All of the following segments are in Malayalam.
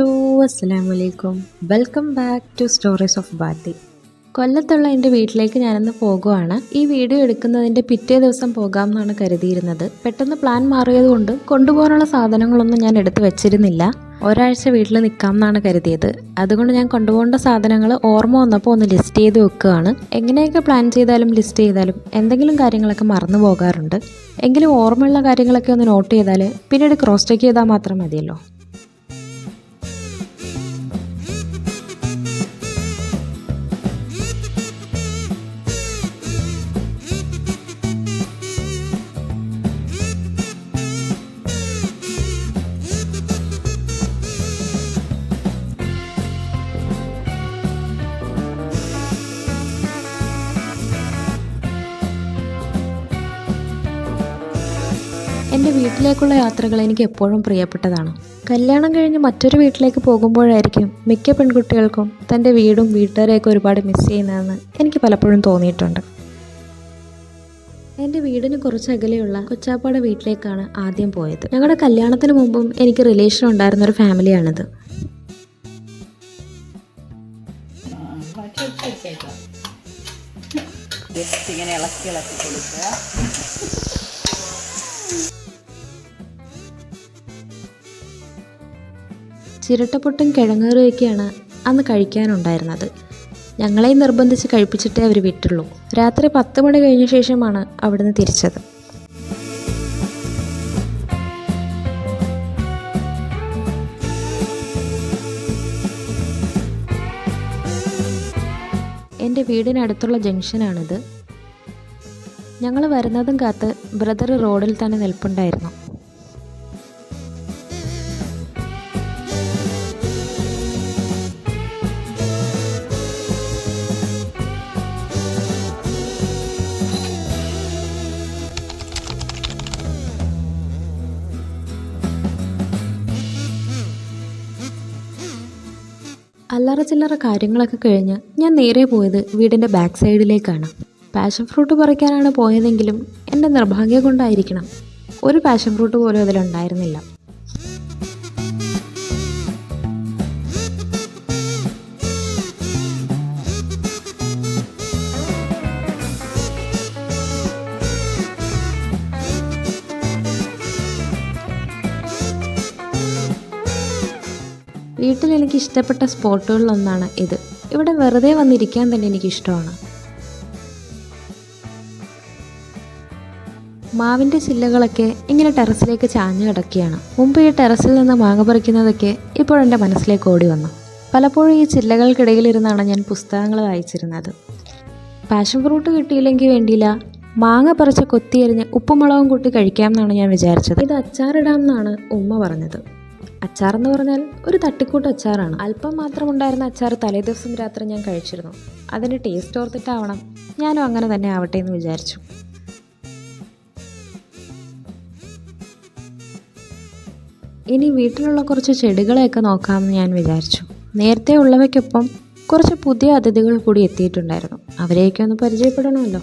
അസ്സലാമലൈക്കും. Welcome back to stories of ബാത്തി കൊല്ലത്തുള്ള എന്റെ വീട്ടിലേക്ക് ഞാനൊന്ന് പോകുവാണ്. ഈ വീഡിയോ എടുക്കുന്നതിന്റെ പിറ്റേ ദിവസം പോകാം എന്നാണ് കരുതിയിരുന്നത്. പെട്ടെന്ന് പ്ലാൻ മാറിയതുകൊണ്ട് കൊണ്ടുപോകാനുള്ള സാധനങ്ങളൊന്നും ഞാൻ എടുത്തു വെച്ചിരുന്നില്ല. ഒരാഴ്ച വീട്ടിൽ നിൽക്കാം എന്നാണ് കരുതിയത്. അതുകൊണ്ട് ഞാൻ കൊണ്ടുപോകേണ്ട സാധനങ്ങൾ ഓർമ്മ വന്നപ്പോൾ ഒന്ന് ലിസ്റ്റ് ചെയ്ത് വെക്കുകയാണ്. എങ്ങനെയൊക്കെ പ്ലാൻ ചെയ്താലും ലിസ്റ്റ് ചെയ്താലും എന്തെങ്കിലും കാര്യങ്ങളൊക്കെ മറന്നു പോകാറുണ്ട്. എങ്കിലും ഓർമ്മയുള്ള കാര്യങ്ങളൊക്കെ ഒന്ന് നോട്ട് ചെയ്താൽ പിന്നീട് ക്രോസ് ചെക്ക് ചെയ്താൽ മാത്രം മതിയല്ലോ. എന്റെ വീട്ടിലേക്കുള്ള യാത്രകൾ എനിക്ക് എപ്പോഴും പ്രിയപ്പെട്ടതാണ്. കല്യാണം കഴിഞ്ഞ് മറ്റൊരു വീട്ടിലേക്ക് പോകുമ്പോഴായിരിക്കും മിക്ക പെൺകുട്ടികൾക്കും തന്റെ വീടും വീട്ടുകാരെയൊക്കെ ഒരുപാട് മിസ് ചെയ്യുന്നതെന്ന് എനിക്ക് പലപ്പോഴും തോന്നിയിട്ടുണ്ട്. എന്റെ വീടിന് കുറച്ച് അകലെയുള്ള കൊച്ചാപ്പാടെ വീട്ടിലേക്കാണ് ആദ്യം പോയത്. ഞങ്ങളുടെ കല്യാണത്തിന് മുമ്പും എനിക്ക് റിലേഷൻ ഉണ്ടായിരുന്ന ഒരു ഫാമിലിയാണിത് ഇങ്ങനെ ഇളക്കി ഇളക്കി കൊടുക്കുക. ചിരട്ടപ്പൊട്ടും കിഴങ്ങേറിയൊക്കെയാണ് അന്ന് കഴിക്കാനുണ്ടായിരുന്നത്. ഞങ്ങളെയും നിർബന്ധിച്ച് കഴിപ്പിച്ചിട്ടേ അവർ വിട്ടുള്ളൂ. രാത്രി പത്ത് മണി കഴിഞ്ഞ ശേഷമാണ് അവിടുന്ന് തിരിച്ചത്. എന്റെ വീടിനടുത്തുള്ള ജംഗ്ഷനാണിത്. ഞങ്ങൾ വരുന്നതും കാത്ത് ബ്രദർ റോഡിൽ തന്നെ നിൽപ്പുണ്ടായിരുന്നു. അല്ലറ ചില്ലറ കാര്യങ്ങളൊക്കെ കഴിഞ്ഞ് ഞാൻ നേരെ പോയത് വീടിന്റെ ബാക്ക് സൈഡിലേക്കാണ് പാഷൻ ഫ്രൂട്ട് പറിക്കാനാണ് പോയതെങ്കിലും എന്റെ നിർഭാഗ്യം കൊണ്ടായിരിക്കണം. ഒരു പാഷൻ ഫ്രൂട്ട് പോലും അതിലുണ്ടായിരുന്നില്ല. വീട്ടിൽ എനിക്ക് ഇഷ്ടപ്പെട്ട സ്പോട്ടുകളിലൊന്നാണ് ഇത്. ഇവിടെ വെറുതെ വന്നിരിക്കാൻ തന്നെ എനിക്ക് ഇഷ്ടമാണ് മാവിന്റെ ചില്ലകളൊക്കെ ഇങ്ങനെ ടെറസിലേക്ക് ചാഞ്ഞു കിടക്കുകയാണ്. മുമ്പ് ഈ ടെറസിൽ നിന്ന് മാങ്ങ പറിക്കുന്നതൊക്കെ ഇപ്പോഴെന്റെ മനസ്സിലേക്ക് ഓടി വന്നു. പലപ്പോഴും ഈ ചില്ലകൾക്കിടയിലിരുന്നാണ് ഞാൻ പുസ്തകങ്ങൾ വായിച്ചിരുന്നത്. പാഷൻ ഫ്രൂട്ട് കിട്ടിയില്ലെങ്കിൽ വേണ്ടിയില്ല. മാങ്ങ പറിച്ച് കൊത്തിയരിഞ്ഞ് ഉപ്പുമുളകും കൂട്ടി കഴിക്കാമെന്നാണ് ഞാൻ വിചാരിച്ചത്. ഇത് അച്ചാറിടാം എന്നാണ് ഉമ്മ പറഞ്ഞത്. അച്ചാർ എന്ന് പറഞ്ഞാൽ ഒരു തട്ടിക്കൂട്ട് അച്ചാറാണ്. അല്പം മാത്രം ഉണ്ടായിരുന്ന അച്ചാർ തലേ ദിവസം രാത്രി ഞാൻ കഴിച്ചിരുന്നു. അതിന്റെ ടേസ്റ്റ് ഓർത്തിട്ടാവണം ഞാനും അങ്ങനെ തന്നെ ആവട്ടെ എന്ന് വിചാരിച്ചു. ഇനി വീട്ടിലുള്ള കുറച്ച് ചെടികളെയൊക്കെ നോക്കാമെന്ന് ഞാൻ വിചാരിച്ചു. നേരത്തെ ഉള്ളവയ്ക്കൊപ്പം കുറച്ച് പുതിയ അതിഥികൾ കൂടി എത്തിയിട്ടുണ്ടായിരുന്നു. അവരെയൊക്കെ ഒന്ന് പരിചയപ്പെടണമല്ലോ.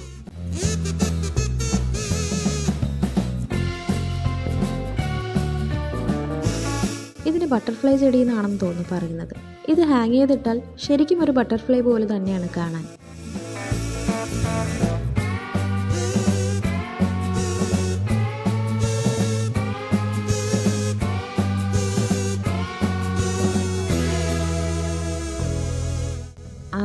ഇതിന് ബട്ടർഫ്ലൈ ചെടി എന്നാണെന്ന് തോന്നുന്നു പറയുന്നത്. ഇത് ഹാങ് ചെയ്തിട്ടാൽ ശരിക്കും ഒരു ബട്ടർഫ്ലൈ പോലെ തന്നെയാണ് കാണാൻ.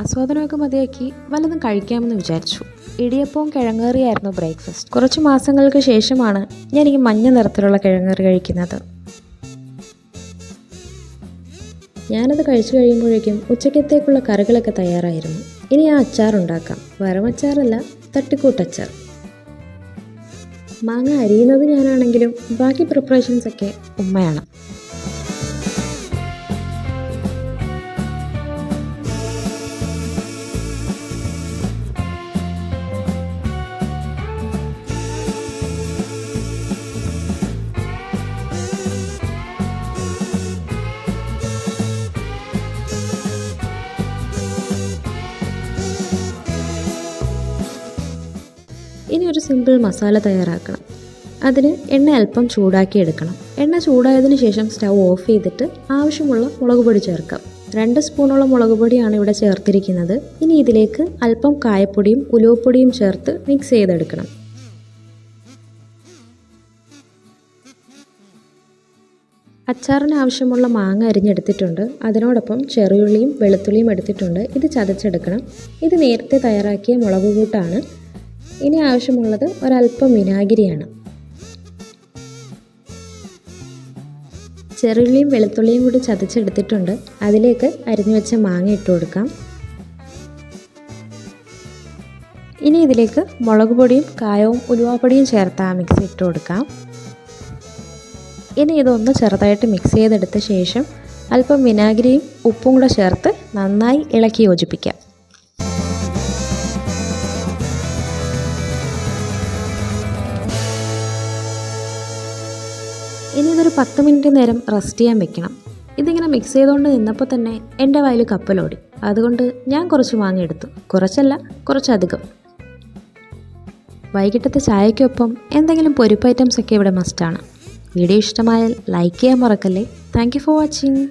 ആസ്വാദനമൊക്കെ മതിയാക്കി വല്ലതും കഴിക്കാമെന്ന് വിചാരിച്ചു. ഇടിയപ്പവും കിഴങ്ങേറിയായിരുന്നു ബ്രേക്ക്ഫാസ്റ്റ് കുറച്ച് മാസങ്ങൾക്ക് ശേഷമാണ് ഞാൻ ഈ മഞ്ഞ നിറത്തിലുള്ള കിഴങ്ങേറി കഴിക്കുന്നത്. ഞാനത് കഴിച്ചു കഴിയുമ്പോഴേക്കും ഉച്ചക്കത്തേക്കുള്ള കറികളൊക്കെ തയ്യാറായിരുന്നു. ഇനി ആ അച്ചാർ ഉണ്ടാക്കാം. വരമച്ചാറല്ല തട്ടിക്കൂട്ടച്ചാർ. മാങ്ങ അരിയുന്നത് ഞാനാണെങ്കിലും ബാക്കി പ്രിപ്പറേഷൻസൊക്കെ ഉമ്മയാണ്. ഇനി ഒരു സിമ്പിൾ മസാല തയ്യാറാക്കണം. അതിന് എണ്ണ അല്പം ചൂടാക്കി എടുക്കണം. എണ്ണ ചൂടായതിനു ശേഷം സ്റ്റൗ ഓഫ് ചെയ്തിട്ട് ആവശ്യമുള്ള മുളക് പൊടി ചേർക്കാം. രണ്ട് സ്പൂണോളം മുളക് പൊടിയാണ് ഇവിടെ ചേർത്തിരിക്കുന്നത്. ഇനി ഇതിലേക്ക് അല്പം കായപ്പൊടിയും ഉലുവപ്പൊടിയും ചേർത്ത് മിക്സ് ചെയ്തെടുക്കണം. അച്ചാറിന് ആവശ്യമുള്ള മാങ്ങ അരിഞ്ഞെടുത്തിട്ടുണ്ട്. അതിനോടൊപ്പം ചെറിയുള്ളിയും വെളുത്തുള്ളിയും എടുത്തിട്ടുണ്ട്. ഇത് ചതച്ചെടുക്കണം. ഇത് നേരത്തെ തയ്യാറാക്കിയ മുളക് കൂട്ടാണ്. ഇനി ആവശ്യമുള്ളത് ഒരല്പം വിനാഗിരിയാണ്. ചെറുള്ളിയും വെളുത്തുള്ളിയും കൂടി ചതച്ചെടുത്തിട്ടുണ്ട്. അതിലേക്ക് അരിഞ്ഞു വെച്ച മാങ്ങ ഇട്ട് കൊടുക്കാം. ഇനി ഇതിലേക്ക് മുളക് പൊടിയും കായവും ഉലുവാപ്പൊടിയും ചേർത്ത് ആ മിക്സ് ഇട്ട് കൊടുക്കാം. ഇനി ഇതൊന്ന് ചെറുതായിട്ട് മിക്സ് ചെയ്തെടുത്ത ശേഷം അല്പം വിനാഗിരിയും ഉപ്പും കൂടെ ചേർത്ത് നന്നായി ഇളക്കി യോജിപ്പിക്കാം. ഇനി ഇതൊരു പത്ത് മിനിറ്റ് നേരം റെസ്റ്റ് ചെയ്യാൻ വെക്കണം. ഇതിങ്ങനെ മിക്സ് ചെയ്തുകൊണ്ട് നിന്നപ്പോൾ തന്നെ എന്റെ വായിൽ കപ്പലോടി അതുകൊണ്ട് ഞാൻ കുറച്ച് വാങ്ങിയെടുത്തു. കുറച്ചല്ല കുറച്ചധികം. വൈകിട്ടത്തെ ചായക്കൊപ്പം എന്തെങ്കിലും പൊരിപ്പ് ഐറ്റംസ് ഒക്കെ ഇവിടെ മസ്റ്റാണ് വീഡിയോ ഇഷ്ടമായാൽ ലൈക്ക് ചെയ്യാൻ മറക്കല്ലേ. Thank for watching